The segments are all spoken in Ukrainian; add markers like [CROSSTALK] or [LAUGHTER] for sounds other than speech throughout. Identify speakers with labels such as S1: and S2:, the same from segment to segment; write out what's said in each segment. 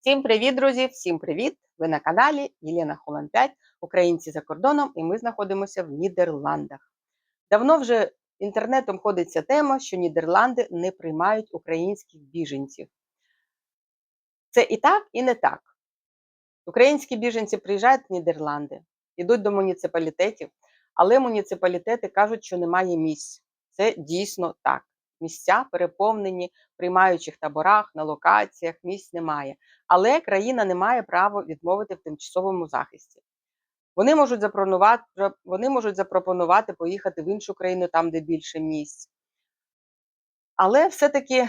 S1: Всім привіт, друзі! Всім привіт! Ви на каналі Єлена Холан 5, Українці за кордоном, і ми знаходимося в Нідерландах. Давно вже інтернетом ходиться тема, що Нідерланди не приймають українських біженців. Це і так, і не так. Українські біженці приїжджають в Нідерланди, йдуть до муніципалітетів, але муніципалітети кажуть, що немає місць. Це дійсно так. Місця переповнені приймаючих таборах, на локаціях, місць немає. Але країна не має права відмовити в тимчасовому захисті. Вони можуть запропонувати, вони можуть запропонувати поїхати в іншу країну, там, де більше місць. Але все-таки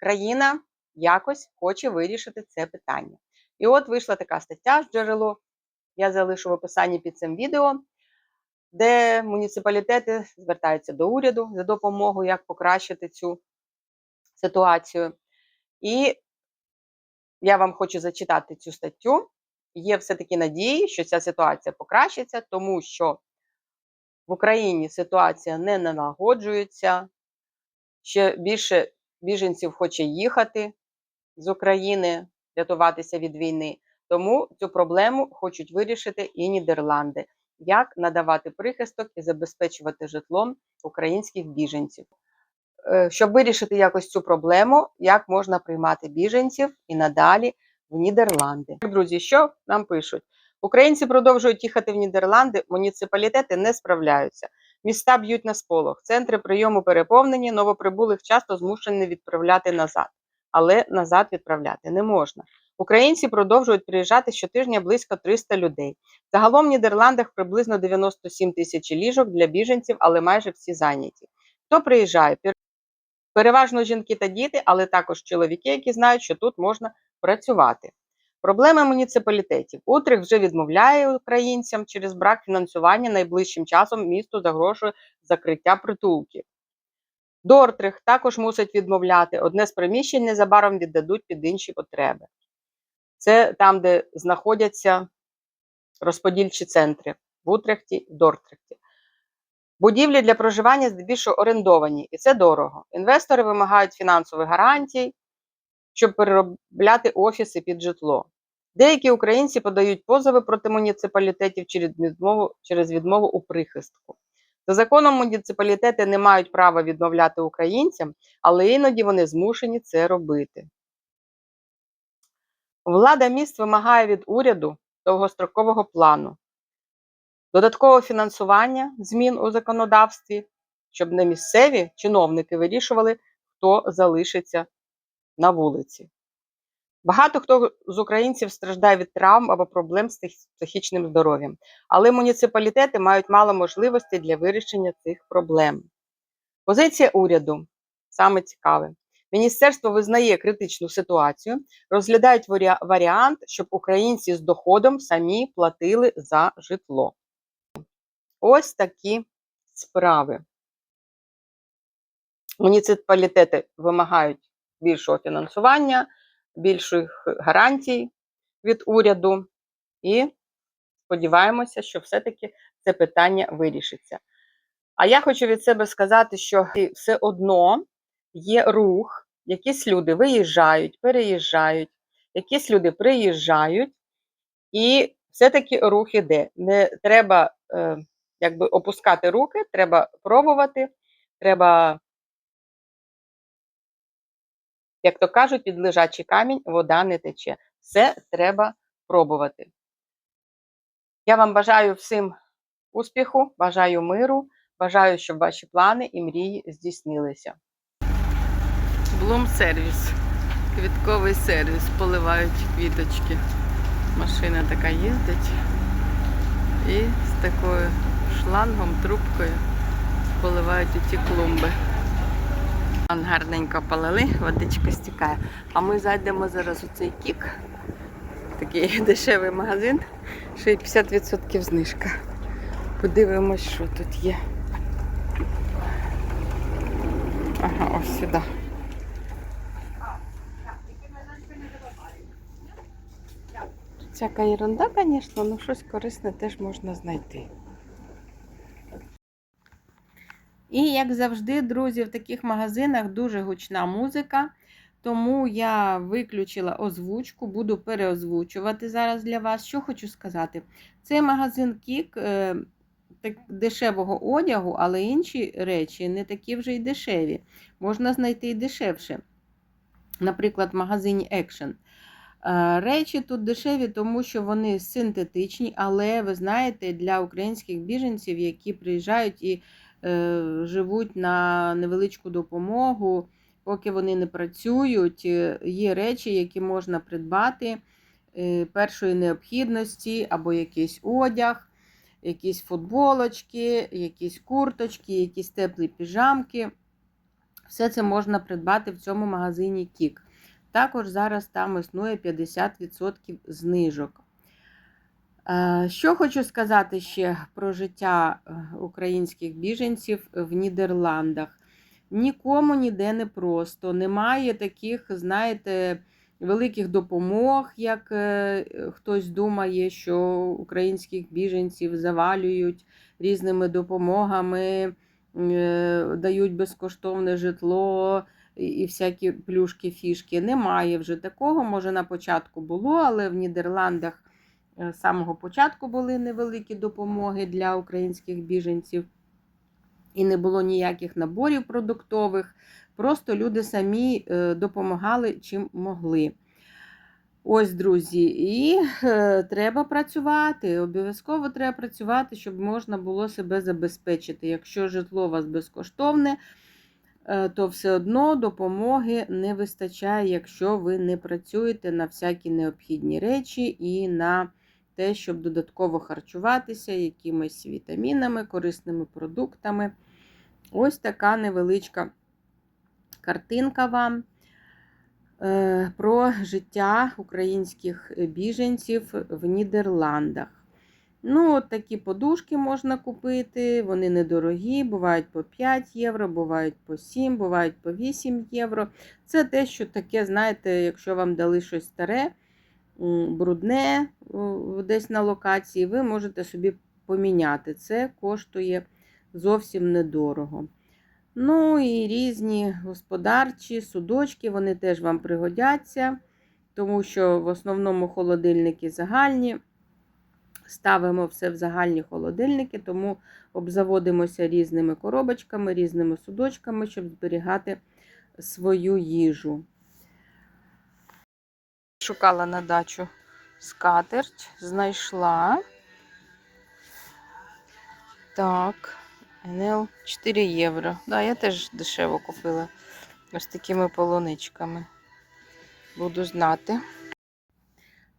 S1: країна якось хоче вирішити це питання. І от вийшла така стаття з джерело, я залишу в описанні під цим відео, де муніципалітети звертаються до уряду за допомогою, як покращити цю ситуацію. І я вам хочу зачитати цю статтю. Є все-таки надії, що ця ситуація покращиться, тому що в Україні ситуація не налагоджується, ще більше біженців хоче їхати з України, рятуватися від війни. Тому цю проблему хочуть вирішити і Нідерланди, як надавати прихисток і забезпечувати житлом українських біженців. Е, Щоб вирішити якось цю проблему, як можна приймати біженців і надалі в Нідерланди. Друзі, що нам пишуть? Українці продовжують їхати в Нідерланди, муніципалітети не справляються. Міста б'ють на сполох, центри прийому переповнені, новоприбулих часто змушені відправляти назад, але назад відправляти не можна. Українці продовжують приїжджати щотижня близько 300 людей. Загалом в Нідерландах приблизно 97 тисяч ліжок для біженців, але майже всі зайняті. Хто приїжджає? Переважно жінки та діти, але також чоловіки, які знають, що тут можна працювати. Проблеми муніципалітетів. Утрих вже відмовляє українцям через брак фінансування найближчим часом місту загрожує закриття притулків. Дортрих також мусить відмовляти. Одне з приміщень незабаром віддадуть під інші потреби. Це там, де знаходяться розподільчі центри в Утрехті і Дортрехті. Будівлі для проживання здебільшого орендовані, і це дорого. Інвестори вимагають фінансових гарантій, щоб переробляти офіси під житло. Деякі українці подають позови проти муніципалітетів через відмову, через відмову у прихистку. За законом муніципалітети не мають права відмовляти українцям, але іноді вони змушені це робити. Влада міст вимагає від уряду довгострокового плану, додаткового фінансування змін у законодавстві, щоб не місцеві чиновники вирішували, хто залишиться на вулиці. Багато хто з українців страждає від травм або проблем з психічним здоров'ям, але муніципалітети мають мало можливостей для вирішення цих проблем. Позиція уряду саме цікаве. Міністерство визнає критичну ситуацію, розглядають варіант, щоб українці з доходом самі платили за житло. Ось такі справи. Муніципалітети вимагають більшого фінансування, більших гарантій від уряду, і сподіваємося, що все-таки це питання вирішиться. А я хочу від себе сказати, що все одно є рух, якісь люди виїжджають, переїжджають, якісь люди приїжджають, і все-таки рух іде. Не треба е, якби опускати руки, треба пробувати, треба, як то кажуть, під лежачий камінь вода не тече. Все треба пробувати. Я вам бажаю всім успіху, бажаю миру, бажаю, щоб ваші плани і мрії здійснилися. Блум сервіс, квітковий сервіс, поливають квіточки. Машина така їздить і з такою шлангом, трубкою поливають ті клумби. Гарненько полили, водичка стікає. А ми зайдемо зараз у цей кік. Такий [LAUGHS] дешевий магазин, ще й 50% знижка. Подивимось, що тут є. Ага, ось сюди. Всяка ерунда, звісно, але щось корисне теж можна знайти. І, як завжди, друзі, в таких магазинах дуже гучна музика,
S2: Тому я виключила озвучку, буду переозвучувати зараз для вас. Що хочу сказати, цей магазин Кік е, дешевого одягу, але інші речі не такі вже й дешеві. Можна знайти і дешевше. Наприклад, в магазині Action. Е, Речі тут дешеві, тому що вони синтетичні, але ви знаєте, для українських біженців, які приїжджають і е, живуть на невеличку допомогу, поки вони не працюють, е, є речі, які можна придбати е, першої необхідності, або якийсь одяг, якісь футболочки, якісь курточки, якісь теплі піжамки. Все це можна придбати в цьому магазині Кік. Також зараз там існує 50% знижок. Е, Що хочу сказати ще про життя е, українських біженців в Нідерландах. Нікому ніде не просто, немає таких, знаєте, великих допомог, як е, хтось думає, що українських біженців завалюють різними допомогами, дають безкоштовне житло і- всякі плюшки, фішки. Немає вже такого. Може, на початку було, але в Нідерландах е, з самого початку були невеликі допомоги для українських біженців. І не було ніяких наборів продуктових. Просто люди самі е, допомагали чим могли. Ось, друзі, і е, треба працювати. Обов'язково треба працювати, щоб можна було себе забезпечити. Якщо житло у вас безкоштовне, то все одно допомоги не вистачає, якщо ви не працюєте на всякі необхідні речі і на те, щоб додатково харчуватися якимись вітамінами, корисними продуктами. Ось така невеличка картинка вам е, про життя українських біженців в Нідерландах. Ну, от такі подушки можна купити, вони недорогі, бувають по 5 євро, бувають по 7, бувають по 8 євро. Це те, що таке, знаєте, якщо вам дали щось старе, брудне десь на локації, ви можете собі поміняти. Це коштує зовсім недорого. Ну і різні господарчі судочки, вони теж вам пригодяться, тому що в основному холодильники загальні. Ставимо все в загальні холодильники, тому обзаводимося різними коробочками, різними судочками, щоб зберігати свою їжу. Шукала на дачу скатерть, знайшла. Так, НЛ 4 євро. Да, я теж дешево купила ось такими полуничками. Буду знати.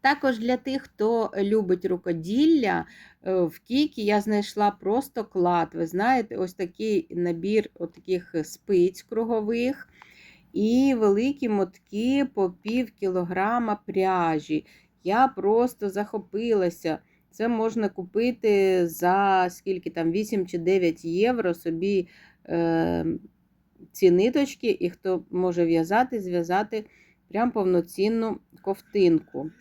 S2: Також для тих, хто любить рукоділля, е, в Кікі я знайшла просто клад. Ви знаєте, ось такий набір таких спиць кругових і великі мотки по пів кілограма пряжі. Я просто захопилася. Це можна купити за скільки там 8 чи 9 євро собі е, ці ниточки, і хто може в'язати, зв'язати прям повноцінну ковтинку.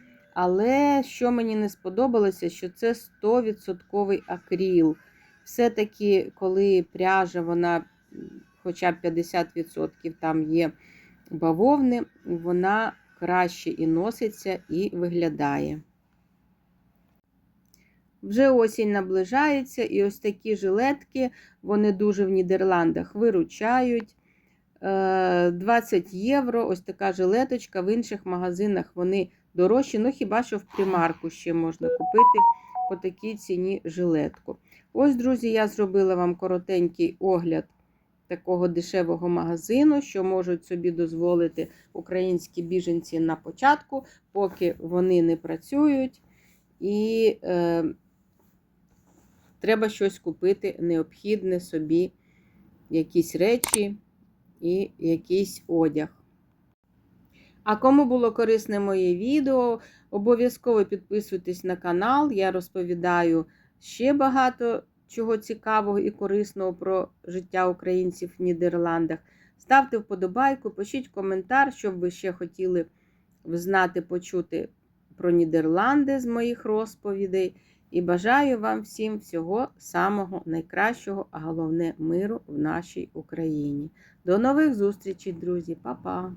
S2: Але що мені не сподобалося, що це 100% акріл. Все-таки, коли пряжа, вона хоча б 50% там є бавовни, вона краще і носиться, і виглядає. Вже осінь наближається, і ось такі жилетки, вони дуже в Нідерландах виручають. Е, 20 євро, ось така жилеточка. В інших магазинах вони дорожчі, ну хіба що в примарку ще можна купити по такій ціні жилетку. Ось, друзі, я зробила вам коротенький огляд такого дешевого магазину, що можуть собі дозволити українські біженці на початку, поки вони не працюють. І е, треба щось купити необхідне собі, якісь речі і якийсь одяг. А кому було корисне моє відео, обов'язково підписуйтесь на канал. Я розповідаю ще багато чого цікавого і корисного про життя українців в Нідерландах. Ставте вподобайку, пишіть коментар, що б ви ще хотіли знати, почути про Нідерланди з моїх розповідей. І бажаю вам всім всього самого найкращого, а головне миру в нашій Україні. До нових зустрічей, друзі, Па-па!